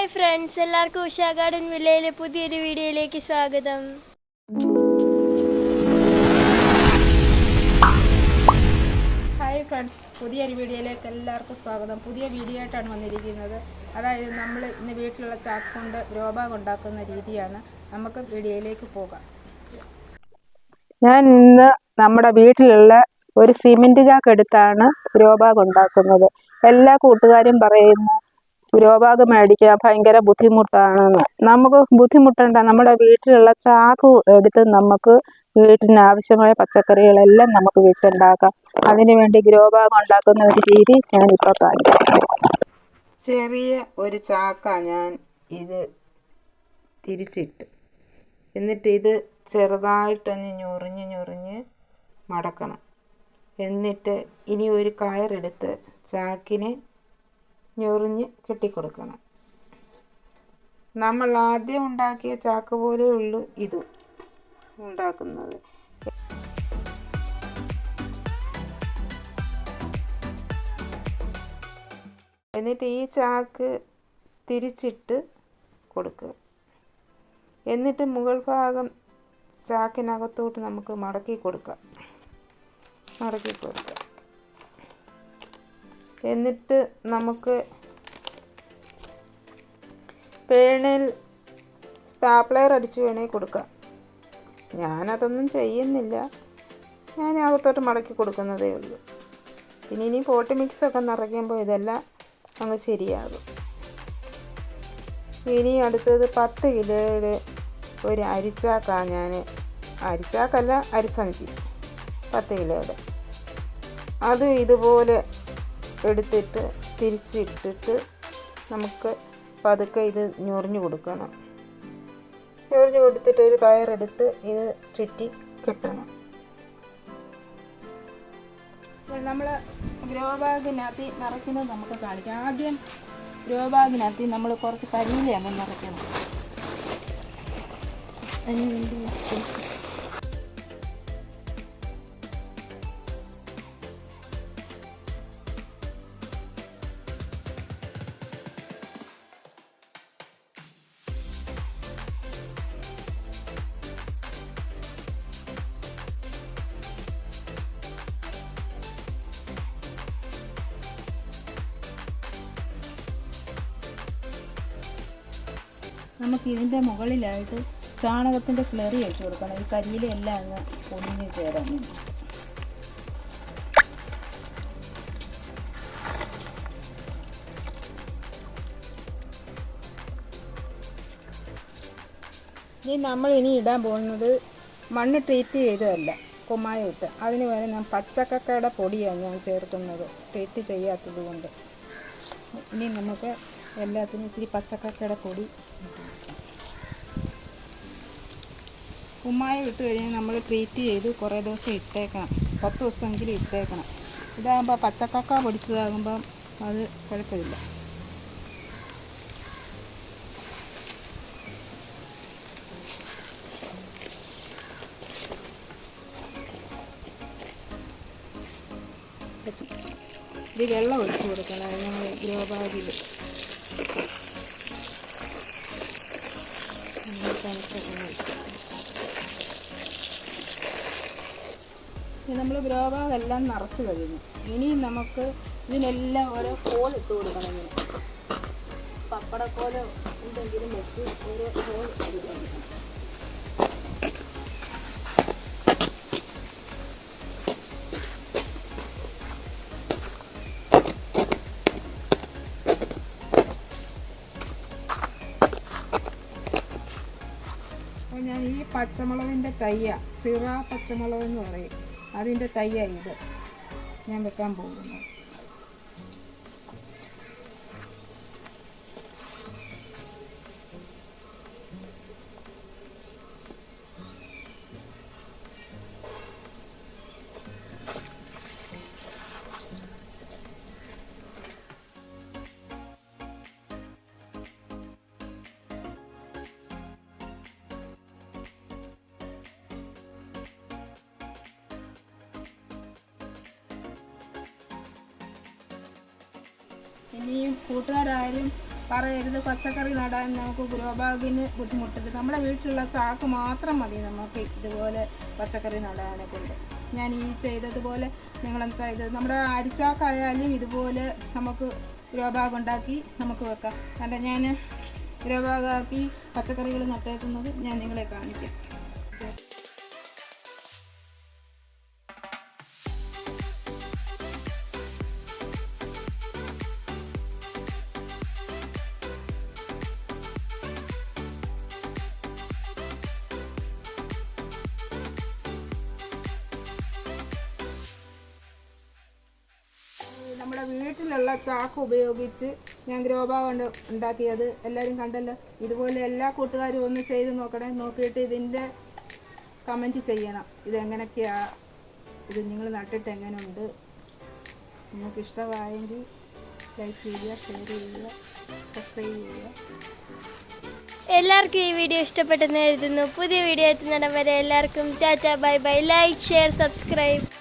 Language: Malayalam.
ഹായ് ഫ്രണ്ട്സ് എല്ലാവർക്കും ഉഷാ ഗാർഡൻ വില്ലയിലെ പുതിയൊരു വീഡിയോയിലേക്ക് സ്വാഗതം. ഹായ് ഫ്രണ്ട്സ് പുതിയൊരു വീഡിയോയിലേക്ക് എല്ലാവർക്കും സ്വാഗതം. പുതിയ വീഡിയോ ആയിട്ടാണ് വന്നിരിക്കുന്നത്. അതായത് നമ്മൾ ഇന്ന് വീട്ടിലുള്ള ചാക്ക് കൊണ്ട് രോബാഗ് ഉണ്ടാക്കുന്ന രീതിയാണ്. നമുക്ക് വീഡിയോയിലേക്ക് പോകാം. ഞാൻ ഇന്ന് നമ്മുടെ വീട്ടിലുള്ള ഒരു സിമെന്റ് ചാക്ക് എടുത്താണ് രോബാഗ് ഉണ്ടാക്കുന്നത്. എല്ലാ കൂട്ടുകാരും പറയുന്നു രോബാഗ് മേടിക്കാൻ ഭയങ്കര ബുദ്ധിമുട്ടാണെന്ന്. നമുക്ക് ബുദ്ധിമുട്ടണ്ട. നമ്മുടെ വീട്ടിലുള്ള ചാക്ക് എടുത്ത് നമുക്ക് വീട്ടിന് ആവശ്യമായ പച്ചക്കറികളെല്ലാം നമുക്ക് വീട്ടിലുണ്ടാക്കാം. അതിനുവേണ്ടി വേണ്ടി ഗ്രോ ബാഗ് ഉണ്ടാക്കുന്ന ഒരു രീതി ഞാനിപ്പോൾ കാണിക്കാം. ചെറിയ ഒരു ചാക്ക ഞാൻ ഇത് തിരിച്ചിട്ട്. എന്നിട്ട് ഇത് ചെറുതായിട്ടൊന്ന് ഞൊറിഞ്ഞ് ഞൊറിഞ്ഞ് മടക്കണം. എന്നിട്ട് ഇനി ഒരു കയറെടുത്ത് ചാക്കിന് ഞൊറിഞ്ഞ് കെട്ടിക്കൊടുക്കണം. നമ്മൾ ആദ്യം ഉണ്ടാക്കിയ ചാക്ക് പോലെ ഉള്ളു ഇത് ഉണ്ടാക്കുന്നത്. എന്നിട്ട് ഈ ചാക്ക് തിരിച്ചിട്ട് കൊടുക്കുക എന്നിട്ട് മുകൾ ഭാഗം ചാക്കിനകത്തോട്ട് നമുക്ക് മടക്കി കൊടുക്കാം. മടക്കി കൊടുക്കാം. എന്നിട്ട് നമുക്ക് പേണിൽ സ്റ്റാപ്ലയർ അടിച്ച് വേണേൽ കൊടുക്കാം. ഞാനതൊന്നും ചെയ്യുന്നില്ല. ഞാൻ അകത്തോട്ട് മടക്കി കൊടുക്കുന്നതേ ഉള്ളൂ. പിന്നെ ഇനി പോട്ടി മിക്സൊക്കെ നിറയ്ക്കുമ്പോൾ ഇതെല്ലാം അങ്ങ് ശരിയാകും. ഇനി അടുത്തത് പത്ത് കിലോയുടെ ഒരു അരിച്ചാക്കാണ് ഞാൻ. അരിച്ചാക്കല്ല അരിസഞ്ചി. പത്ത് കിലോയുടെ. അതും ഇതുപോലെ എടുത്തിട്ട് തിരിച്ചിട്ടിട്ട് നമുക്ക് പതുക്കെ ഇത് ഞൊറിഞ്ഞു കൊടുക്കണം. ഞൊറിഞ്ഞു കൊടുത്തിട്ട് ഒരു കയറെടുത്ത് ഇത് ചുറ്റി കെട്ടണം. നമ്മൾ ഗ്രോ ബാഗിനകത്ത് നിറയ്ക്കുന്നത് നമുക്ക് കാണിക്കാം. ആദ്യം ഗ്രോ ബാഗിനകത്ത് നമ്മൾ കുറച്ച് കരിയിലയാണ് നിറയ്ക്കണം. നമുക്ക് ഇതിന്റെ മുകളിലായിട്ട് ചാണകത്തിന്റെ സ്ലറി വെച്ച് കൊടുക്കണം. ഈ കരിയിലെല്ലാം അങ്ങ് പൊടിഞ്ഞ് ചേരാൻ ഇനി നമ്മൾ ഇനി ഇടാൻ പോകുന്നത് മണ്ണ് ട്രീറ്റ് ചെയ്തതല്ല കുമ്മായ ഇട്ട്. അതിന് പകരം ഞാൻ പച്ചക്കക്കയുടെ പൊടിയാണ് ഞാൻ ചേർക്കുന്നത് ട്രീറ്റ് ചെയ്യാത്തത് കൊണ്ട്. ഇനി നമുക്ക് എല്ലാത്തിനും ഇച്ചിരി പച്ചക്കക്കയുടെ പൊടി ഇട്ട് കുമ്മായം ഇട്ട് കഴിഞ്ഞാൽ നമ്മൾ ട്രീറ്റ് ചെയ്ത് കുറേ ദിവസം ഇട്ടേക്കണം. പത്ത് ദിവസമെങ്കിലും ഇട്ടേക്കണം. ഇതാകുമ്പോൾ പച്ചക്കക്ക പൊടിച്ചതാകുമ്പം അത് കുഴപ്പമില്ല. ഇത് വെള്ളം ഒഴിച്ചു കൊടുക്കണം. ഞങ്ങൾ ഗ്രോ ബാഗിൽ നമ്മൾ ഗ്രോ ബാഗ് എല്ലാം നിറച്ച് കഴിഞ്ഞു. ഇനി നമുക്ക് ഇതിനെല്ലാം ഓരോ കോൾ ഇട്ട് കൊടുക്കണം ഇങ്ങനെ. പപ്പടക്കോലോ എന്തെങ്കിലും വെച്ച് ഓരോ കോൾ ഇട്ട് ഞാൻ ഈ പച്ചമുളകിന്റെ തയ്യ സിറ പച്ചമുളക് എന്ന് പറയും. അതിന്റെ തയ്യായി ഇത്. ഞാൻ വെക്കാൻ പോകുന്നത് ഇനിയും കൂട്ടുകാരായാലും പറയരുത് പച്ചക്കറി നടാൻ നമുക്ക് ഗ്രോബാഗിന് ബുദ്ധിമുട്ടുണ്ട് നമ്മുടെ വീട്ടിലുള്ള ചാക്ക് മാത്രം മതി നമുക്ക് ഇതുപോലെ പച്ചക്കറി നടാനെ കൊണ്ട്. ഞാൻ ഈ ചെയ്തതുപോലെ നിങ്ങളെന്താ ഇത് നമ്മുടെ അരിച്ചാക്കായാലും ഇതുപോലെ നമുക്ക് ഗ്രോബാഗ് ഉണ്ടാക്കി നമുക്ക് വെക്കാം. കാരണം ഞാൻ ഗ്രോബാഗാക്കി പച്ചക്കറികൾ നട്ടേക്കുന്നത് ഞാൻ നിങ്ങളെ കാണിക്കാം. നമ്മുടെ വീട്ടിലുള്ള ചാക്ക് ഉപയോഗിച്ച് ഞാൻ ഗ്രോബാഗ് കൊണ്ട് ഉണ്ടാക്കിയത്. എല്ലാവരും കണ്ടല്ലോ? ഇതുപോലെ എല്ലാ കൂട്ടുകാരും ഒന്ന് ചെയ്ത് നോക്കണേ. നോക്കിയിട്ട് ഇതിന്റെ കമന്റ് ചെയ്യണം. ഇതെങ്ങനെയൊക്കെയാ? ഇത് നിങ്ങൾ നട്ടിട്ട് എങ്ങനെയുണ്ട്? നിങ്ങൾക്ക് ഇഷ്ടമായെങ്കിൽ ലൈക്ക് ചെയ്യുക ഷെയർ ചെയ്യുക സബ്സ്ക്രൈബ് ചെയ്യുക. എല്ലാവർക്കും ഈ വീഡിയോ ഇഷ്ടപ്പെട്ടെന്ന് കരുതുന്നു. പുതിയ വീഡിയോ എത്തുന്നിടം വരെ എല്ലാവർക്കും ചാച്ച bye bye. Like share subscribe